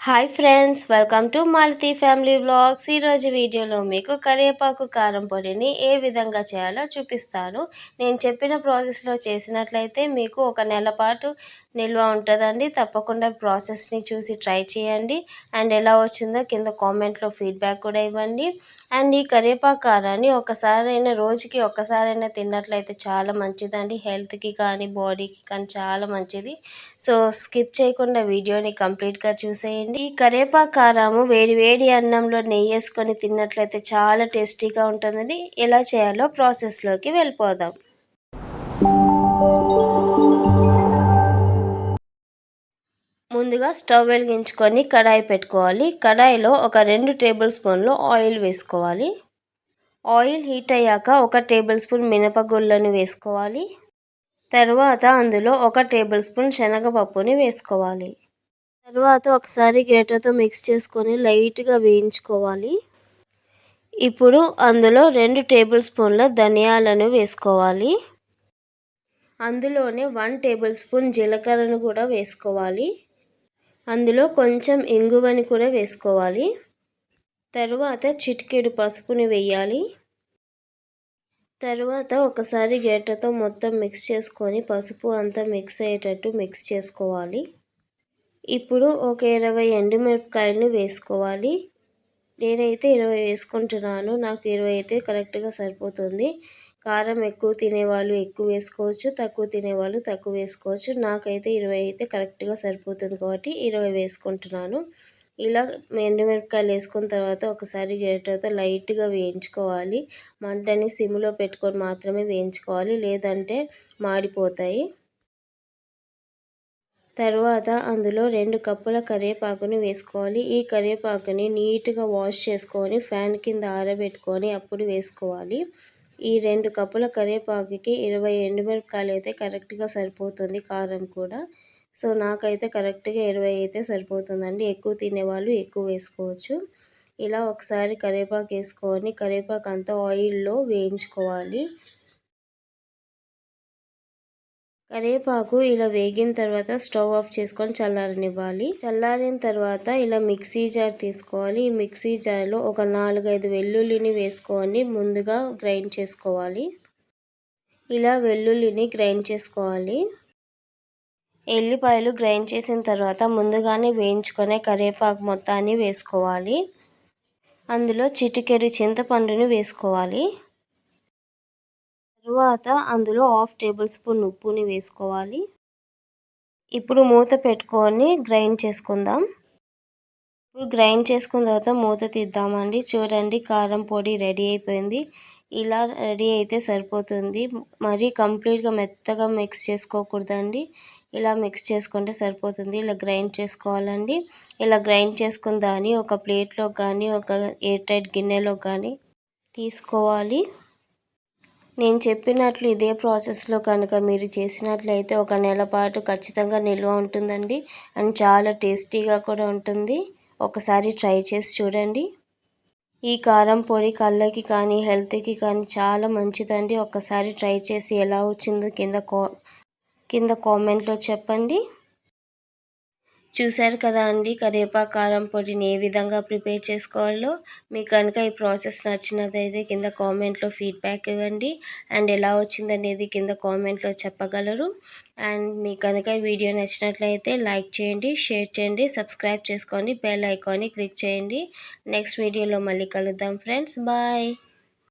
Hi friends welcome to Malathi family vlogs ఈరోజు వీడియోలో మీకు కరివేపాకు కారం పొడిని ఏ విధంగా చేయాలో చూపిస్తాను. నేను చెప్పిన ప్రాసెస్లో చేసినట్లయితే మీకు ఒక నెల పాటు నిల్వ ఉంటుందండి. తప్పకుండా ప్రాసెస్ని చూసి ట్రై చేయండి. అండ్ ఎలా వచ్చిందో కింద కామెంట్లో ఫీడ్బ్యాక్ కూడా ఇవ్వండి. అండ్ ఈ కరివేపాకు కారాన్ని ఒకసారైనా రోజుకి ఒక్కసారైనా తిన్నట్లయితే చాలా మంచిదండి. హెల్త్కి కానీ బాడీకి కానీ చాలా మంచిది. సో స్కిప్ చేయకుండా వీడియోని కంప్లీట్గా చూసేయండి. ఈ కరేపాకారము వేడి వేడి అన్నంలో నెయ్యి వేసుకొని తిన్నట్లయితే చాలా టేస్టీగా ఉంటుందండి. ఎలా చేయాలో ప్రాసెస్లోకి వెళ్ళిపోదాం. ముందుగా స్టవ్ వెలిగించుకొని కడాయి పెట్టుకోవాలి. కడాయిలో ఒక రెండు టేబుల్ స్పూన్లు ఆయిల్ వేసుకోవాలి. ఆయిల్ హీట్ అయ్యాక ఒక టేబుల్ స్పూన్ మినపగుళ్ళను వేసుకోవాలి. తర్వాత అందులో ఒక టేబుల్ స్పూన్ శనగపప్పుని వేసుకోవాలి. తర్వాత ఒకసారి గేటతో మిక్స్ చేసుకొని లైట్గా వేయించుకోవాలి. ఇప్పుడు అందులో రెండు టేబుల్ స్పూన్ల ధనియాలను వేసుకోవాలి. అందులోనే వన్ టేబుల్ స్పూన్ జీలకర్రను కూడా వేసుకోవాలి. అందులో కొంచెం ఇంగువని కూడా వేసుకోవాలి. తరువాత చిటికెడు పసుపుని వేయాలి. తరువాత ఒకసారి గేటతో మొత్తం మిక్స్ చేసుకొని పసుపు అంతా మిక్స్ అయ్యేటట్టు మిక్స్ చేసుకోవాలి. ఇప్పుడు ఒక ఇరవై ఎండుమిరపకాయలను వేసుకోవాలి. నేనైతే ఇరవై వేసుకుంటున్నాను. నాకు ఇరవై అయితే కరెక్ట్గా సరిపోతుంది. కారం ఎక్కువ తినేవాళ్ళు ఎక్కువ వేసుకోవచ్చు. తక్కువ తినేవాళ్ళు తక్కువ వేసుకోవచ్చు. నాకైతే ఇరవై అయితే కరెక్ట్గా సరిపోతుంది కాబట్టి ఇరవై వేసుకుంటున్నాను. ఇలా ఎండుమిరపకాయలు వేసుకున్న తర్వాత ఒకసారి గేటతో లైట్గా వేయించుకోవాలి. మంటని సిమ్లో పెట్టుకొని మాత్రమే వేయించుకోవాలి. లేదంటే మాడిపోతాయి. తర్వాత అందులో రెండు కప్పుల కరివేపాకుని వేసుకోవాలి. ఈ కరివేపాకుని నీట్గా వాష్ చేసుకొని ఫ్యాన్ కింద ఆరబెట్టుకొని అప్పుడు వేసుకోవాలి. ఈ రెండు కప్పుల కరివేపాకుకి ఇరవై ఎండుమిరపకాయలు అయితే కరెక్ట్గా సరిపోతుంది కారం కూడా. సో నాకైతే కరెక్ట్గా ఇరవై అయితే సరిపోతుందండి. ఎక్కువ తినేవాళ్ళు ఎక్కువ వేసుకోవచ్చు. ఇలా ఒకసారి కరివేపాకు వేసుకొని కరివేపాకు అంతా ఆయిల్లో వేయించుకోవాలి. కరివేపాకు ఇలా వేగిన తర్వాత స్టవ్ ఆఫ్ చేసుకొని చల్లారనివ్వాలి. చల్లారిన తర్వాత ఇలా మిక్సీ జార్ తీసుకోవాలి. ఈ మిక్సీ జార్లో ఒక నాలుగైదు వెల్లుల్లిని వేసుకొని ముందుగా గ్రైండ్ చేసుకోవాలి. ఇలా వెల్లుల్లిని గ్రైండ్ చేసుకోవాలి. ఎల్లిపాయలు గ్రైండ్ చేసిన తర్వాత ముందుగానే వేయించుకునే కరివేపాకు మొత్తాన్ని వేసుకోవాలి. అందులో చిటికెడు చింతపండుని వేసుకోవాలి. తర్వాత అందులో హాఫ్ టేబుల్ స్పూన్ ఉప్పుని వేసుకోవాలి. ఇప్పుడు మూత పెట్టుకొని గ్రైండ్ చేసుకుందాం. ఇప్పుడు గ్రైండ్ చేసుకున్న తర్వాత మూత తీద్దామండి. చూడండి కారం పొడి రెడీ అయిపోయింది. ఇలా రెడీ అయితే సరిపోతుంది. మరీ కంప్లీట్గా మెత్తగా మిక్స్ చేసుకోకూడదండి. ఇలా మిక్స్ చేసుకుంటే సరిపోతుంది. ఇలా గ్రైండ్ చేసుకోవాలండి. ఇలా గ్రైండ్ చేసుకున్న దాన్ని ఒక ప్లేట్లో కానీ ఒక ఎయిర్ టైట్ గిన్నెలో కానీ తీసుకోవాలి. నేను చెప్పినట్లు ఇదే ప్రాసెస్లో కనుక మీరు చేసినట్లయితే ఒక నెల పాటు ఖచ్చితంగా నిల్వ ఉంటుందండి. అండ్ చాలా టేస్టీగా కూడా ఉంటుంది. ఒకసారి ట్రై చేసి చూడండి. ఈ కారం పొడి కళ్ళకి కానీ హెల్త్కి కానీ చాలా మంచిదండి. ఒకసారి ట్రై చేసి ఎలా వచ్చిందో కింద కా కింద కామెంట్లో చెప్పండి. చూశారు కదా అండి కరివేపాకు కారం పొడిని ఏ విధంగా ప్రిపేర్ చేసుకోవాలో. మీకు కనుక ఈ ప్రాసెస్ నచ్చినదైతే కింద కామెంట్లో ఫీడ్బ్యాక్ ఇవ్వండి. అండ్ ఎలా వచ్చిందనేది కింద కామెంట్లో చెప్పగలరు. అండ్ మీకు కనుక వీడియో నచ్చినట్లయితే లైక్ చేయండి షేర్ చేయండి సబ్స్క్రైబ్ చేసుకోండి బెల్ ఐకాన్ని క్లిక్ చేయండి. నెక్స్ట్ వీడియోలో మళ్ళీ కలుద్దాం ఫ్రెండ్స్. బాయ్.